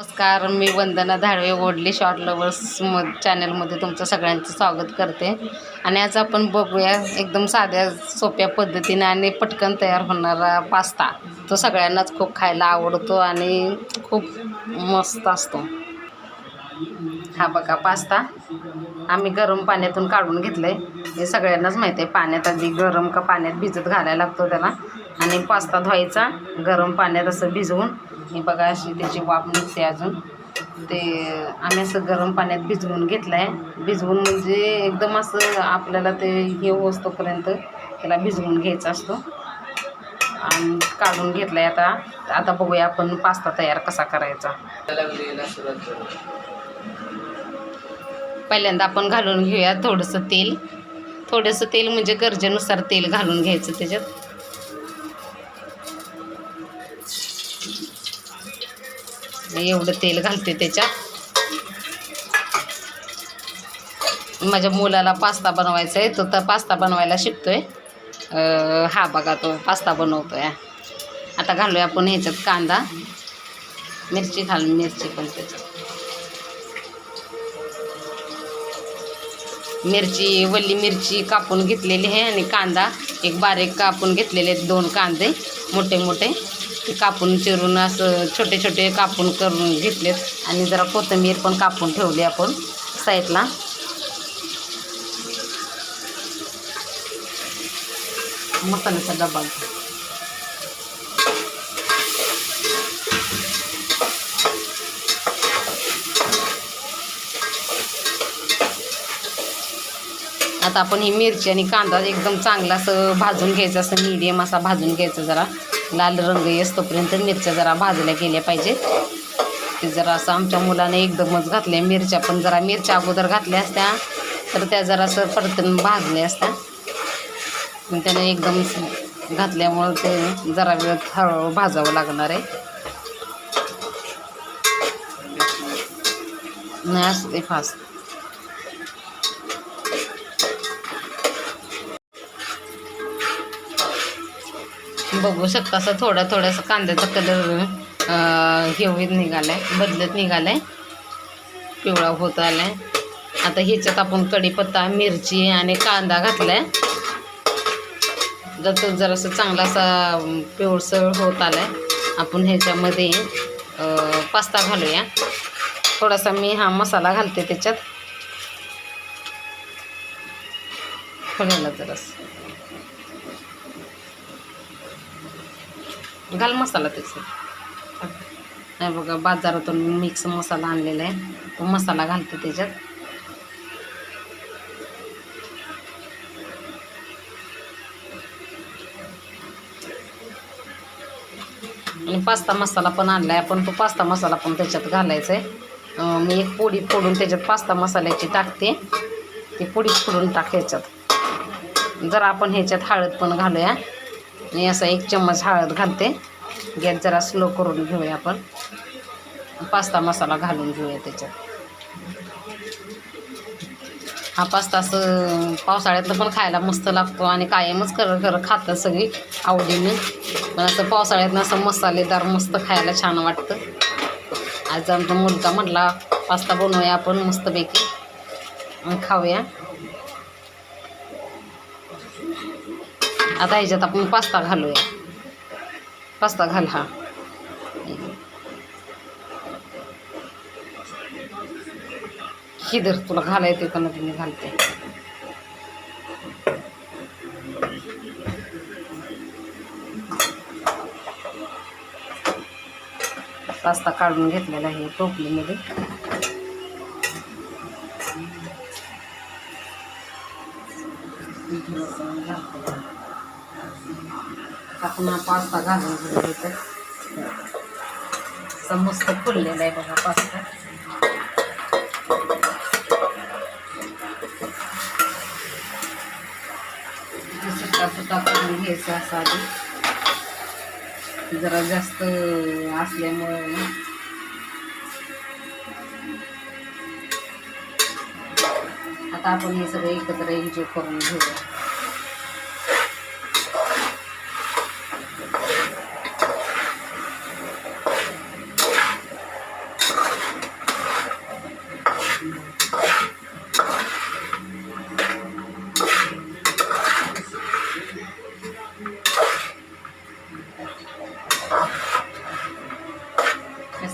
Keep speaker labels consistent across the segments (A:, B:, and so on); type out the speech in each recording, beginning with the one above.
A: नमस्कार मी वंदना धाडवे ओढली short lovers म चॅनलमध्ये तुमचं सगळ्यांचं स्वागत करते. आणि आज आपण बघूया एकदम साध्या सोप्या पद्धतीने आणि पटकन तयार होणारा पास्ता. तो सगळ्यांनाच खूप खायला आवडतो आणि खूप मस्त असतो. हा बघा पास्ता. आम्ही गरम पाण्यातून काढून घेतलं आहे हे सगळ्यांनाच माहिती आहे पाण्यात आधी गरम का पाण्यात भिजत घालायला लागतो त्याला. आणि पास्ता धुवायचा गरम पाण्यात असं भिजवून. हे बघा अशी त्याची वाफ निघते अजून. ते आम्ही असं गरम पाण्यात भिजवून घेतलं आहे भिजवून म्हणजे एकदम असं आपल्याला ते हे होतोपर्यंत त्याला भिजवून घ्यायचा असतो. आणि काढून घेतलं आहे आता. आता बघूया आपण पास्ता तयार कसा करायचा. पहिल्यांदा आपण घालून घेऊया थोडंसं तेल. थोडंसं तेल म्हणजे गरजेनुसार तेल घालून घ्यायचं त्याच्यात. एवढं तेल घालते त्याच्यात. माझ्या मुलाला पास्ता बनवायचा आहे तो तर पास्ता बनवायला शिकतोय. हा बघा तो पास्ता बनवतोय. आता घालूया आपण ह्याच्यात कांदा. मिरची घालून मिरची पण त्याच्यात. मिरची वल्ली मिरची कापून घेतलेली आहे आणि कांदा. एक बारीक कापून घेतलेले आहेत दोन कांदे मोठे मोठे. ते कापून चिरून असं छोटे छोटे कापून करून घेतलेत. आणि जरा कोथिंबीर पण कापून ठेवली आपण साईडला. मसाल्याचा डबा. आता आपण ही मिरची आणि कांदा एकदम चांगला असं भाजून घ्यायचं असं मीडियम असा भाजून घ्यायचं जरा. लाल रंग येतोपर्यंत मिरच्या जरा भाजल्या गेल्या पाहिजेत. ते जरा असं आमच्या मुलाने एकदमच घातल्या मिरच्या पण जरा मिरच्या अगोदर घातल्या असत्या तर त्या जरा असं परतून भाजल्या असत्या. पण त्याने एकदम घातल्यामुळं ते जरा वेळ हळूहळू भाजावं लागणार आहे. नाही असू ते फास्ट. बघू शकता असं थोडा थोडासा कांद्याचा कलर हे होत निघाला आहे बदलत निघाला आहे पिवळा होत आला आहे आता ह्याच्यात आपण कढीपत्ता मिरची आणि कांदा घातला आहे जर तो जरासं चांगला असा पिवळसर होत आला आहे आपण ह्याच्यामध्ये पास्ता घालूया. थोडासा मी हा मसाला घालते त्याच्यात. फळ्याला जरासं. घाल मसाला त्याचा. नाही बघा बाजारातून मिक्स मसाला आणलेला आहे. तो मसाला घालते त्याच्यात. आणि पास्ता मसाला पण आणला आहे आपण तो पास्ता मसाला पण त्याच्यात घालायचा आहे मी एक पोळी फोडून त्याच्यात पास्ता मसाल्याची टाकते. ती पोळी फोडून टाक ह्याच्यात. जर आपण ह्याच्यात हळद पण घालूया. आणि असा एक चम्मच हळद घालते. गॅस जरा स्लो करून घेऊया आपण. पास्ता मसाला घालून घेऊया त्याच्यात. हा पास्ता असं पावसाळ्यातलं पण खायला मस्त लागतो आणि कायमच खरं खरं खातात सगळी आवडीने. पण असं पावसाळ्यातनं असं मसालेदार मस्त खायला छान वाटतं. आज आमचा मुलगा म्हटला पास्ता बनवूया आपण मस्तपैकी. खाऊया. आता ह्याच्यात आपण पास्ता घालूया. पास्ता घाल हा. हिदर तुला घालायचं का नाही मी घालते. पास्ता काढून घेतलेला आहे टोपलीमध्ये. आपण पास्ता घालून घेऊ समस्त मस्त फुललेला आहे बघा पास्ता. सुका सुका करून घ्यायचं असं आधी. जरा जास्त असल्यामुळे आता आपण हे सगळं एकत्र एकजीव करून घेऊया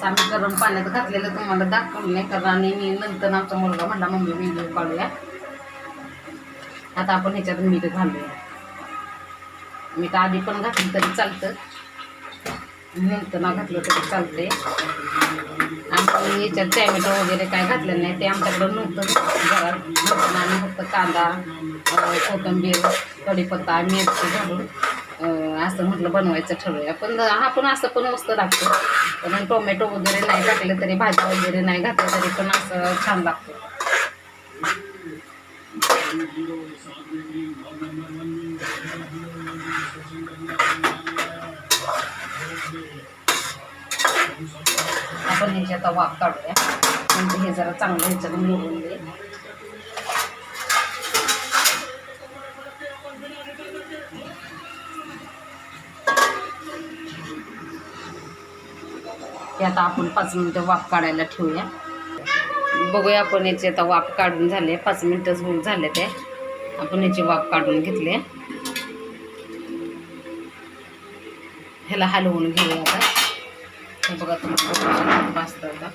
A: आम्ही गरम पाण्यात घातलेलं तुम्हाला दाखवलं नाही कारण आणि मी नंतर आमचा मुलगा म्हणला मम्मी व्हिडिओ काढूया आता आपण ह्याच्यात मीठ घालूया. मीठ आधी पण घातलं तरी चालतं. नंतर ना घातलं तरी चालते आमचं याच्यात टॅमॅटो वगैरे काय घातलं नाही ते आमच्याकडं नव्हतं. घरात आम्ही फक्त कांदा कोथंबीर कोथिंबीर कढीपत्ता मिरची घालून. असं म्हटलं बनवायचं ठरवूया. पण हा पण असं पण मस्त लागतो. पण टोमॅटो वगैरे नाही टाकलं तरी भाज्या वगैरे नाही घातलं तरी पण असं छान लागतं. आपण ह्याच्यात आता वाफ काढूया. म्हणजे हे जरा चांगलं ह्याच्यात मिळून दे. ते आता आपण पाच मिनटं वाफ काढायला ठेवूया. बघूया आपण याची आता वाफ काढून झाले पाच मिनटंच होऊन झाले ते. आपण याची वाफ काढून घेतले. ह्याला हलवून घेऊया आता. हे बघा तुम्हाला पास्ता आता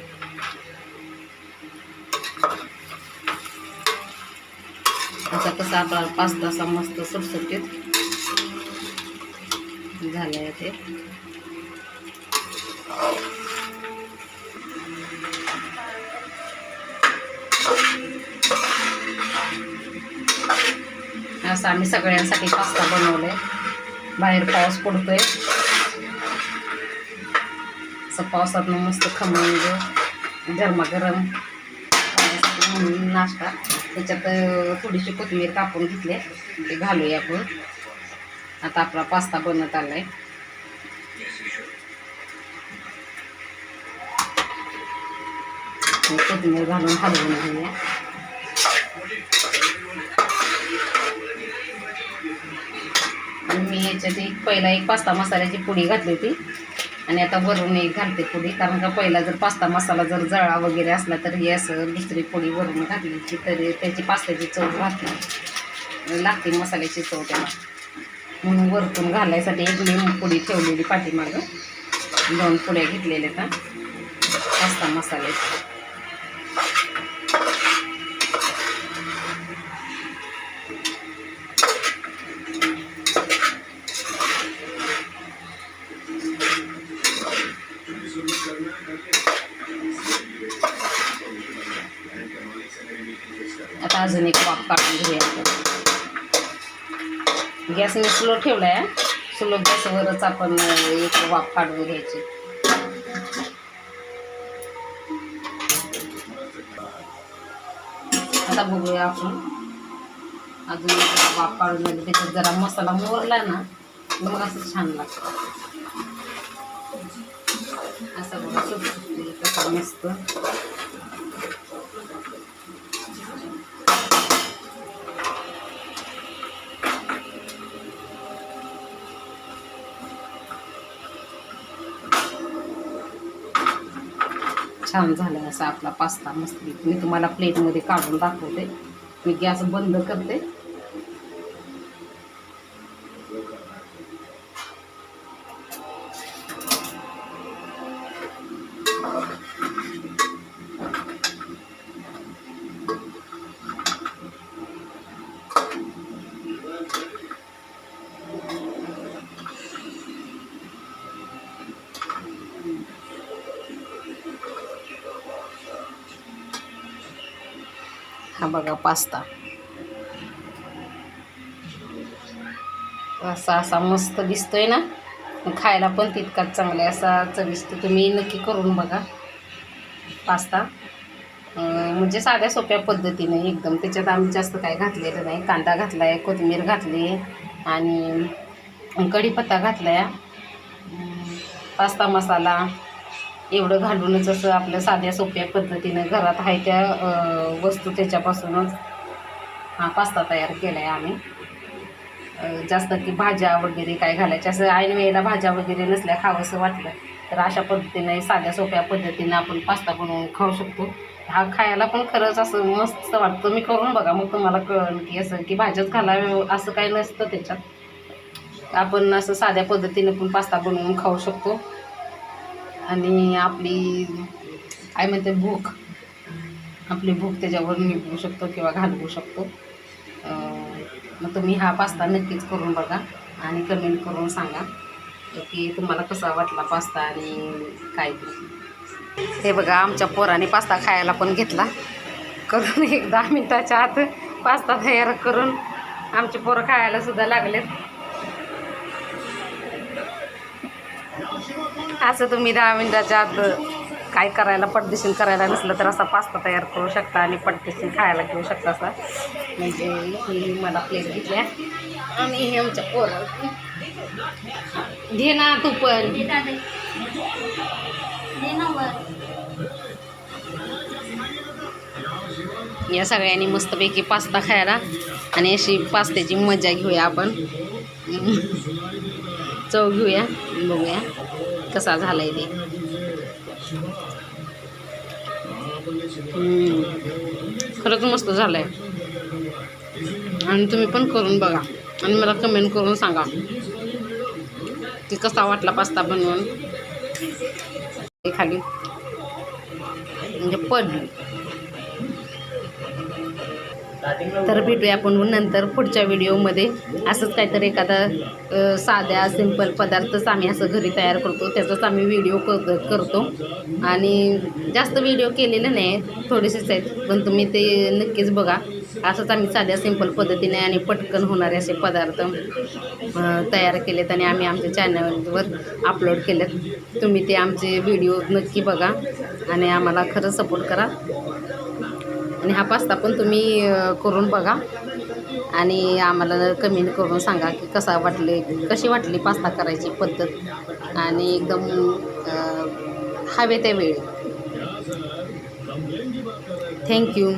A: असा कसा आपला पास्ता असा मस्त सुटसुटीत आहे ते. असं आम्ही सगळ्यांसाठी पास्ता बनवलाय बाहेर पाऊस पडतोय. असं पावसातनं मस्त खमंग गरमागरम म्हणून नाश्ता. त्याच्यात थोडीशी कोथिंबीर कापून घेतली. ते घालूया आपण. आता आपला पास्ता बनत आहे कोथिंबीर घालून हलवून घेऊया. आणि मी पहिला एक पास्ता मसाल्याची पुडी घातली होती. आणि आता वरून एक घालते पुडी. कारण का पहिला जर पास्ता मसाला जर जळा वगैरे असला तर हे असं दुसरी पुडी वरून घातली की तरी त्याची पास्त्याची चव राहते. लागते मसाल्याची चव त्याला. म्हणून वरतून घालायसाठी एक लिंबू पुडी ठेवलेली पाठीमागं. दोन पुड्या घेतलेल्या का पास्ता मसाल्याची अजून एक वाफ काढून घेऊया गॅस मी स्लो ठेवला आहे स्लो गॅसवरच आपण एक वाफ काढून घ्यायची. आता बघूया आपण. अजून एक वाफ काढून त्याच्यात जरा मसाला मोरला ना मग असं छान लागतं. असं बघा सुटसुटीत मस्त. छान झाला असा आपला पास्ता मस्त मी तुम्हाला प्लेटमध्ये काढून दाखवते. मी गॅस बंद करते. हा बघा पास्ता. असा असा मस्त दिसतोय ना. खायला पण तितकाच चांगला आहे असा चविष्ट तुम्ही नक्की करून बघा. पास्ता. म्हणजे साध्या सोप्या पद्धतीने एकदम. त्याच्यात आम्ही जास्त काय घातलेलं नाही. कांदा घातला आहे कोथिंबीर घातली आणि कढीपत्ता घातला आहे पास्ता मसाला. एवढं घालूनच असं आपल्या साध्या सोप्या पद्धतीनं घरात आहे त्या वस्तू त्याच्यापासूनच हा पास्ता तयार केला आहे आम्ही जास्त की भाज्या वगैरे काय घालायच्या असं ऐन वेळेला भाज्या वगैरे नसल्या खावंसं वाटलं तर अशा पद्धतीने साध्या सोप्या पद्धतीनं आपण पास्ता बनवून खाऊ शकतो. हा खायला पण खरंच असं मस्त वाटतं. मी करून बघा मग तुम्हाला कळलं की असं की भाज्याच घालावे असं काही नसतं त्याच्यात. आपण असं साध्या पद्धतीनं पण पास्ता बनवून खाऊ शकतो. आणि आपली काय म्हणते भूक. आपली भूक त्याच्यावर निघू शकतो किंवा घालवू शकतो. मग तुम्ही हा पास्ता नक्कीच करून बघा आणि कमेंट करून सांगा की तुम्हाला कसा वाटला पास्ता आणि काय हे बघा आमच्या पोराने पास्ता खायला पण घेतला. करून एक दहा मिनटाच्या आत पास्ता तयार करून आमचे पोरं खायला सुद्धा लागलेत. असं तुम्ही दहा मिनटाच्या आत काय करायला पटदिशीन करायला नसलं तर असा पास्ता तयार करू शकता आणि पटदिशीन खायला घेऊ शकता असा. म्हणजे मी मला प्लेट घेतल्या आणि हे आमच्या पोर. घे ना तू पण. या सगळ्यांनी मस्तपैकी पास्ता खायला आणि अशी पास्त्याची मजा घेऊया आपण. चव घेऊया बघूया. कसा झालाय ते? खरंच मस्त झालंय. आणि तुम्ही पण करून बघा. आणि मला कमेंट करून सांगा. की कसा वाटला पास्ता बनवून? खाली. म्हणजे पडली. तर भेटूया आपण नंतर पुढच्या व्हिडिओमध्ये. असंच काहीतरी एखादा साध्या सिंपल पदार्थच आम्ही असं घरी तयार करतो. त्याचाच आम्ही व्हिडिओ कर करतो. आणि जास्त व्हिडिओ केलेले नाही थोडेसेच आहेत. पण तुम्ही ते नक्कीच बघा. असंच आम्ही साध्या सिंपल पद्धतीने आणि पटकन होणारे असे पदार्थ तयार केलेत आणि आम्ही आमच्या चॅनलवर अपलोड केलेत. तुम्ही ते आमचे व्हिडिओ नक्की बघा आणि आम्हाला खरं सपोर्ट करा. आणि हा पास्ता पण तुम्ही करून बघा. आणि आम्हाला कमेंट करून सांगा की कसा वाटले कशी वाटली पास्ता करायची पद्धत. आणि एकदम हवे त्या वेळी. थँक्यू